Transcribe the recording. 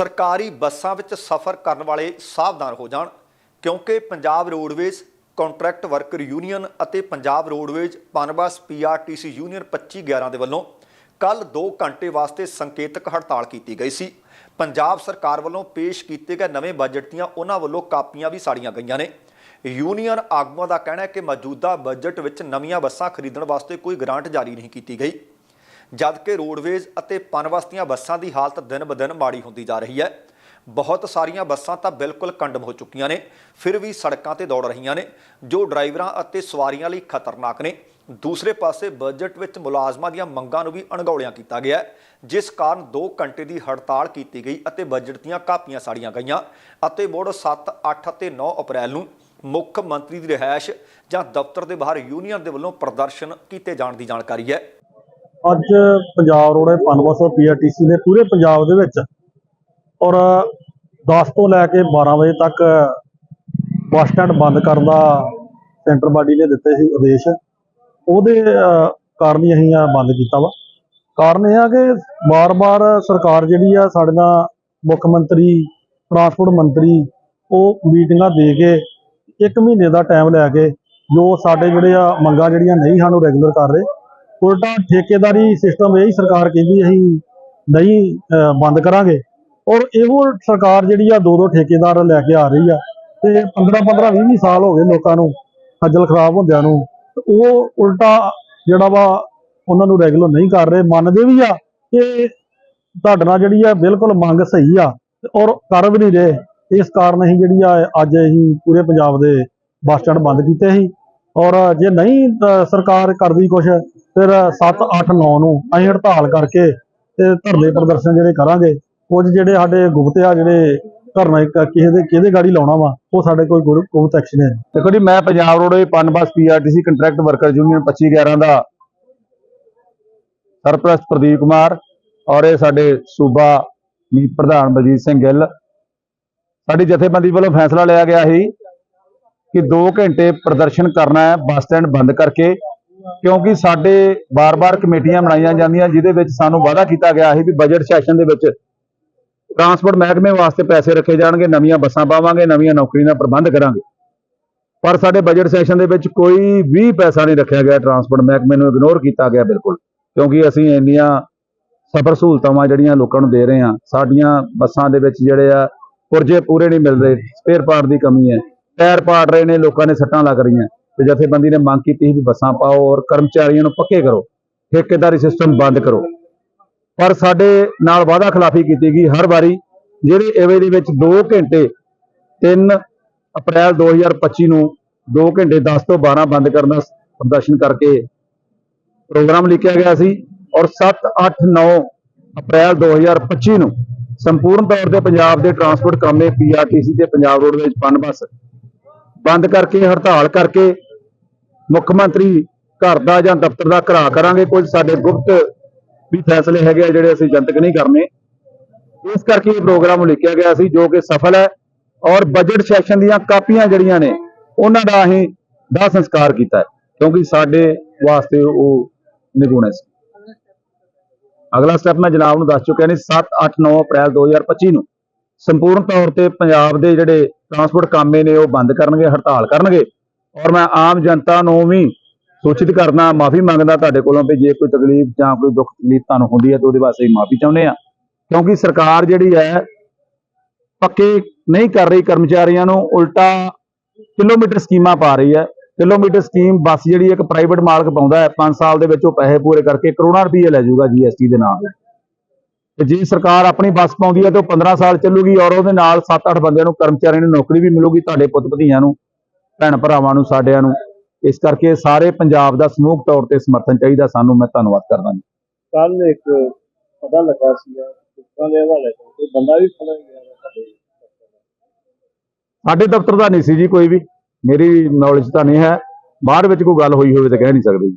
ਸਰਕਾਰੀ ਬੱਸਾਂ ਵਿੱਚ ਸਫ਼ਰ ਕਰਨ ਵਾਲੇ ਸਾਵਧਾਨ ਹੋ ਜਾਣ, ਕਿਉਂਕਿ Punjab roadways, contract worker union ਅਤੇ Punjab roadways Punbus PRTC union 2511 ਦੇ ਵੱਲੋਂ ਕੱਲ 2 ਘੰਟੇ ਵਾਸਤੇ ਸੰਕੇਤਕ ਹੜਤਾਲ ਕੀਤੀ ਗਈ ਸੀ। ਪੰਜਾਬ ਸਰਕਾਰ ਵੱਲੋਂ ਪੇਸ਼ ਕੀਤੇ ਗਏ ਨਵੇਂ ਬਜਟ ਦੀਆਂ ਉਹਨਾਂ ਵੱਲੋਂ ਕਾਪੀਆਂ ਵੀ ਸਾੜੀਆਂ ਗਈਆਂ ਨੇ। ਯੂਨੀਅਨ ਆਗੂਆਂ ਦਾ ਕਹਿਣਾ ਹੈ ਕਿ ਮੌਜੂਦਾ ਬਜਟ ਵਿੱਚ ਨਵੀਆਂ ਬੱਸਾਂ ਖਰੀਦਣ ਵਾਸਤੇ ਕੋਈ ਗ੍ਰਾਂਟ ਜਾਰੀ ਨਹੀਂ ਕੀਤੀ ਗਈ। ਜਦਕਿ ਰੋਡਵੇਜ਼ ਅਤੇ ਪਨਬਸਤੀਆਂ ਬੱਸਾਂ ਦੀ ਹਾਲਤ ਦਿਨ-ਬਦਿਨ ਮਾੜੀ ਹੁੰਦੀ ਜਾ ਰਹੀ ਹੈ। ਬਹੁਤ ਸਾਰੀਆਂ ਬੱਸਾਂ ਤਾਂ ਬਿਲਕੁਲ ਕੰਡਮ ਹੋ ਚੁੱਕੀਆਂ ਨੇ, ਫਿਰ ਵੀ ਸੜਕਾਂ ਤੇ ਦੌੜ ਰਹੀਆਂ ਨੇ, ਜੋ ਡਰਾਈਵਰਾਂ ਅਤੇ ਸਵਾਰੀਆਂ ਲਈ ਖਤਰਨਾਕ ਨੇ। ਦੂਸਰੇ ਪਾਸੇ ਬਜਟ ਵਿੱਚ ਮੁਲਾਜ਼ਮਾਂ ਦੀਆਂ ਮੰਗਾਂ ਨੂੰ ਵੀ ਅਣਗੌਲਿਆਂ ਕੀਤਾ ਗਿਆ ਜਿਸ ਕਾਰਨ 2 ਘੰਟੇ ਦੀ ਹੜਤਾਲ ਕੀਤੀ ਗਈ ਅਤੇ ਬਜਟ ਦੀਆਂ ਕਾਪੀਆਂ ਸਾੜੀਆਂ ਗਈਆਂ ਅਤੇ ਮੁੜ 7 8 ਅਤੇ 9 ਅਪ੍ਰੈਲ ਨੂੰ ਮੁੱਖ ਮੰਤਰੀ ਦੀ ਰਿਹਾਇਸ਼ ਜਾਂ ਦਫ਼ਤਰ ਦੇ ਬਾਹਰ ਯੂਨੀਅਨ ਦੇ ਵੱਲੋਂ ਪ੍ਰਦਰਸ਼ਨ ਕੀਤੇ ਜਾਣ ਦੀ ਜਾਣਕਾਰੀ ਹੈ। ਅੱਜ ਪੰਜਾਬ ਰੋਡ ਪਨਬਸ ਪੀਆਰਟੀਸੀ ਨੇ ਪੂਰੇ ਪੰਜਾਬ ਦੇ ਵਿੱਚ। ਔਰ 10 ਤੋਂ ਲੈ ਕੇ 12 ਵਜੇ ਤੱਕ ਬੱਸ ਸਟੈਂਡ ਬੰਦ ਕਰਨ ਦਾ ਸੈਂਟਰ ਬਾਡੀ ਨੇ ਦਿੱਤੇ ਸੀ ਆਦੇਸ਼। ਉਹਦੇ ਕਾਰਨ ਹੀ ਅਸੀਂ ਆ ਬੰਦ ਕੀਤਾ ਵਾ। ਕਾਰਨ ਇਹ ਆ ਕਿ ਬਾਰ-ਬਾਰ ਸਰਕਾਰ ਜਿਹੜੀ ਆ ਸਾਡੇ ਨਾਲ ਮੁੱਖ ਮੰਤਰੀ, ਟਰਾਂਸਪੋਰਟ ਮੰਤਰੀ, ਉਹ ਮੀਟਿੰਗਾਂ ਦੇ ਕੇ ਇੱਕ ਮਹੀਨੇ ਦਾ ਟਾਈਮ ਲੈ ਕੇ ਜੋ ਸਾਡੇ ਜਿਹੜੇ ਆ ਮੰਗਾਂ ਜਿਹੜੀਆਂ ਨਹੀਂ ਸਾਨੂੰ ਰੈਗੂਲਰ ਕਰ ਰਹੇ ਉਲਟਾ ਠੇਕੇਦਾਰੀ ਸਿਸਟਮ ਇਹ ਹੀ ਸਰਕਾਰ ਕਹਿੰਦੀ ਅਸੀਂ ਨਹੀਂ ਬੰਦ ਕਰਾਂਗੇ। ਔਰ ਇਹੋ ਸਰਕਾਰ ਜਿਹੜੀ ਆ ਦੋ ਦੋ ਠੇਕੇਦਾਰ ਲੈ ਕੇ ਆ ਰਹੀ ਆ। ਤੇ 15 15 20 20 ਸਾਲ ਹੋ ਗਏ ਲੋਕਾਂ ਨੂੰ, ਖੱਜਲ ਖਰਾਬ ਹੁੰਦਿਆਂ ਨੂੰ। ਉਹ ਉਲਟਾ ਜਿਹੜਾ ਵਾ, ਉਹਨਾਂ ਨੂੰ ਰੈਗੂਲਰ ਨਹੀਂ ਕਰ ਰਹੇ, ਮੰਨਦੇ ਵੀ ਆ ਕਿ ਤੁਹਾਡੇ ਨਾਲ ਜਿਹੜੀ ਆ, ਬਿਲਕੁਲ ਮੰਗ ਸਹੀ ਆ। ਔਰ ਕਰ ਵੀ ਨਹੀਂ ਰਹੇ। ਇਸ ਕਾਰਨ ਅਸੀਂ ਜਿਹੜੀ ਆ, ਅੱਜ ਅਸੀਂ ਪੂਰੇ ਪੰਜਾਬ ਦੇ ਬੱਸ ਸਟੈਂਡ ਬੰਦ ਕੀਤੇ ਸੀ। ਔਰ ਜੇ ਨਹੀਂ ਸਰਕਾਰ ਕਰਦੀ ਕੁਛ ਫਿਰ 7 8 9 ਨੂੰ ਅਸੀਂ ਹੜਤਾਲ ਕਰਕੇ ਤੇ ਧਰਨੇ ਪ੍ਰਦਰਸ਼ਨ ਜਿਹੜੇ ਕਰਾਂਗੇ, ਕੁਝ ਜਿਹੜੇ ਸਾਡੇ ਗੁਪਤ ਆ, ਜਿਹੜੇ ਧਰਨਾ ਕਿਸੇ ਦੇ ਕਿਹਦੇ ਗਾੜੀ ਲਾਉਣਾ ਵਾ, ਉਹ ਸਾਡੇ ਕੋਈ ਗੁਪਤ ਐਕਸ਼ਨ ਹੈ ਦੇਖੋ ਜੀ, ਮੈਂ Punjab road Punbus PRTC contract worker union 2511 ਦਾ ਸਰਪ੍ਰਸਤ ਪ੍ਰਦੀਪ ਕੁਮਾਰ ਔਰ ਇਹ ਸਾਡੇ ਸੂਬਾ ਮੀਤ ਪ੍ਰਧਾਨ ਬਲਜੀਤ ਸਿੰਘ ਗਿੱਲ। ਸਾਡੀ ਜਥੇਬੰਦੀ ਵੱਲੋਂ ਫੈਸਲਾ ਲਿਆ ਗਿਆ ਸੀ ਕਿ 2 ਘੰਟੇ ਪ੍ਰਦਰਸ਼ਨ ਕਰਨਾ ਹੈ, ਬੱਸ ਸਟੈਂਡ ਬੰਦ ਕਰਕੇ ਕਿਉਂਕਿ ਸਾਡੇ ਬਾਰ-ਬਾਰ ਕਮੇਟੀਆਂ ਬਣਾਈਆਂ ਜਾਂਦੀਆਂ, ਜਿਹਦੇ ਵਿੱਚ ਸਾਨੂੰ ਵਾਅਦਾ ਕੀਤਾ ਗਿਆ ਸੀ ਵੀ ਬਜਟ ਸੈਸ਼ਨ ਦੇ ਵਿੱਚ ਟਰਾਂਸਪੋਰਟ ਮਹਿਕਮੇ ਵਾਸਤੇ ਪੈਸੇ ਰੱਖੇ ਜਾਣਗੇ, ਨਵੀਆਂ ਬੱਸਾਂ ਪਾਵਾਂਗੇ, ਨਵੀਆਂ ਨੌਕਰੀਆਂ ਦਾ ਪ੍ਰਬੰਧ ਕਰਾਂਗੇ। ਪਰ ਸਾਡੇ ਬਜਟ ਸੈਸ਼ਨ ਦੇ ਵਿੱਚ ਕੋਈ ਵੀ ਪੈਸਾ ਨਹੀਂ ਰੱਖਿਆ ਗਿਆ ਟਰਾਂਸਪੋਰਟ ਮਹਿਕਮੇ ਨੂੰ ਇਗਨੋਰ ਕੀਤਾ ਗਿਆ ਬਿਲਕੁਲ। ਕਿਉਂਕਿ ਅਸੀਂ ਇੰਨੀਆਂ ਸਫਰ ਸਹੂਲਤਾਂ ਜਿਹੜੀਆਂ ਲੋਕਾਂ ਨੂੰ ਦੇ ਰਹੇ ਹਾਂ, ਸਾਡੀਆਂ ਬੱਸਾਂ ਦੇ ਵਿੱਚ ਜਿਹੜੇ ਆ, ਪੁਰਜੇ ਪੂਰੇ ਨਹੀਂ ਮਿਲ ਰਹੇ ਸਪੇਅਰ ਪਾਰਟ ਦੀ ਕਮੀ ਹੈ। ਟਾਇਰ ਪਾੜ ਰਹੇ ਨੇ, ਲੋਕਾਂ ਨੇ ਸੱਟਾਂ ਲੱਗ ਰਹੀਆਂ। ਤੇ ਜਥੇਬੰਦੀ ਨੇ ਮੰਗ ਕੀਤੀ ਸੀ ਵੀ ਬੱਸਾਂ ਪਾਓ ਔਰ ਕਰਮਚਾਰੀਆਂ ਨੂੰ ਪੱਕੇ ਕਰੋ, ਠੇਕੇਦਾਰੀ ਸਿਸਟਮ ਬੰਦ ਕਰੋ। ਪਰ ਸਾਡੇ ਨਾਲ ਵਾਅਦਾ ਖਿਲਾਫੀ ਕੀਤੀ ਗਈ ਹਰ ਵਾਰੀ, ਜਿਹੜੇ ਐਵੇ ਦੇ ਵਿੱਚ 2 ਘੰਟੇ 3 ਅਪ੍ਰੈਲ 2025 ਨੂੰ 2 ਘੰਟੇ 10 ਤੋਂ 12 ਬੰਦ ਕਰਨ ਦਾ ਪ੍ਰਦਰਸ਼ਨ ਕਰਕੇ ਪ੍ਰੋਗਰਾਮ ਲਿਖਿਆ ਗਿਆ ਸੀ ਔਰ 7 8 9 ਅਪ੍ਰੈਲ 2025 ਨੂੰ ਸੰਪੂਰਨ ਤੌਰ ਤੇ ਪੰਜਾਬ ਦੇ ਟਰਾਂਸਪੋਰਟ ਕਾਮੇ ਪੀਆਰਟੀਸੀ ਤੇ ਪੰਜਾਬ ਰੋਡਵੇਜ਼ ਪਨ ਬੱਸ ਬੰਦ ਕਰਕੇ ਹੜਤਾਲ ਕਰਕੇ ਮੁੱਖ ਮੰਤਰੀ ਘਰ ਦਾ ਜਾਂ ਦਫ਼ਤਰ ਦਾ ਘਰਾ ਕਰਾਂਗੇ, ਕੁਝ ਸਾਡੇ ਗੁਪਤ ਵੀ ਫੈਸਲੇ ਹੈਗੇ ਆ ਜਿਹੜੇ ਅਸੀਂ ਜਨਤਕ ਨਹੀਂ ਕਰਨੇ। ਇਸ ਕਰਕੇ ਇਹ ਪ੍ਰੋਗਰਾਮ ਲਿਖਿਆ ਗਿਆ ਸੀ, ਜੋ ਕਿ ਸਫਲ ਹੈ ਔਰ ਬਜਟ ਸੈਸ਼ਨ ਦੀਆਂ ਕਾਪੀਆਂ ਜਿਹੜੀਆਂ ਨੇ, ਉਹਨਾਂ ਦਾ ਅਸੀਂ ਦਾ ਸੰਸਕਾਰ ਕੀਤਾ ਕਿਉਂਕਿ ਸਾਡੇ ਵਾਸਤੇ ਉਹ ਨਿਗੁਣ ਸੀ। ਅਗਲਾ ਸਟੈਪ ਮੈਂ ਜਨਾਬ ਨੂੰ ਦੱਸ ਚੁੱਕਿਆ ਨਹੀਂ 7 8 9 ਅਪ੍ਰੈਲ 2025 ਨੂੰ। ਸੰਪੂਰਨ ਤੌਰ ਤੇ ਪੰਜਾਬ ਦੇ ਜਿਹੜੇ ਟਰਾਂਸਪੋਰਟ ਕਾਮੇ ਨੇ, ਉਹ ਬੰਦ ਕਰਨਗੇ, ਹੜਤਾਲ ਕਰਨਗੇ। ਔਰ ਮੈਂ ਆਮ ਜਨਤਾ ਨੂੰ ਵੀ ਸੂਚਿਤ ਕਰਨਾ, ਮਾਫੀ ਮੰਗਦਾ ਤੁਹਾਡੇ ਕੋਲੋਂ ਵੀ ਜੇ ਕੋਈ ਤਕਲੀਫ ਜਾਂ ਕੋਈ ਦੁੱਖ ਤਕਲੀਫ ਤੁਹਾਨੂੰ ਹੁੰਦੀ ਹੈ ਤਾਂ ਉਹਦੇ ਵਾਸਤੇ ਮਾਫੀ ਚਾਹੁੰਦੇ ਆ ਕਿਉਂਕਿ ਸਰਕਾਰ ਜਿਹੜੀ ਹੈ, ਪੱਕੇ ਨਹੀਂ ਕਰ ਰਹੀ ਕਰਮਚਾਰੀਆਂ ਨੂੰ, ਉਲਟਾ ਕਿਲੋਮੀਟਰ ਸਕੀਮਾਂ ਪਾ ਰਹੀ ਹੈ। ਕਿਲੋਮੀਟਰ ਸਕੀਮ ਬੱਸ ਜਿਹੜੀ ਇੱਕ ਪ੍ਰਾਈਵੇਟ ਮਾਲਕ ਪਾਉਂਦਾ ਹੈ। 5 ਸਾਲ ਦੇ ਵਿੱਚ ਉਹ ਪੈਸੇ ਪੂਰੇ ਕਰਕੇ ਕਰੋੜਾਂ ਰੁਪਏ ਲੈ ਜਾਊਗਾ ਜੀਐਸਟੀ ਦੇ ਨਾਲ। ਤੇ ਜੇ ਸਰਕਾਰ ਆਪਣੀ ਬੱਸ ਪਾਉਂਦੀ ਹੈ ਤਾਂ ਉਹ 15 ਸਾਲ ਚੱਲੂਗੀ ਔਰ ਉਹਦੇ ਨਾਲ 7-8 ਬੰਦਿਆਂ ਨੂੰ ਕਰਮਚਾਰੀਆਂ ਨੂੰ ਨੌਕਰੀ ਵੀ ਮਿਲੂਗੀ ਤੁਹਾਡੇ ਪੁੱਤ ਭਤੀਆਂ ਨੂੰ। ਭੈਣ ਭਰਾਵਾਂ ਨੂੰ ਸਾਡਿਆਂ ਨੂੰ। ਇਸ ਕਰਕੇ ਸਾਰੇ ਪੰਜਾਬ ਦਾ ਸਮੂਹਕ ਤੌਰ ਤੇ ਸਮਰਥਨ ਚਾਹੀਦਾ। ਸਾਨੂੰ ਮੈਂ ਧੰਨਵਾਦ ਕਰਦਾ ਜੀ। ਕੱਲ ਇੱਕ ਪਤਾ ਲੱਗਾ ਸੀਗਾ ਲੋਕਾਂ ਦੇ ਹਵਾਲੇ ਤੋਂ। ਕੋਈ ਬੰਦਾ ਵੀ ਫੜਿਆ ਗਿਆ ਸਾਡੇ ਸਾਡੇ ਦਫ਼ਤਰ ਦਾ ਨਹੀਂ ਸੀ ਜੀ ਕੋਈ ਵੀ। ਮੇਰੀ ਨੌਲੇਜ ਤਾਂ ਨਹੀਂ ਹੈ। ਬਾਹਰ ਵਿੱਚ ਕੋਈ ਗੱਲ ਹੋਈ ਹੋਵੇ ਤਾਂ ਕਹਿ ਨਹੀਂ ਸਕਦੇ ਜੀ।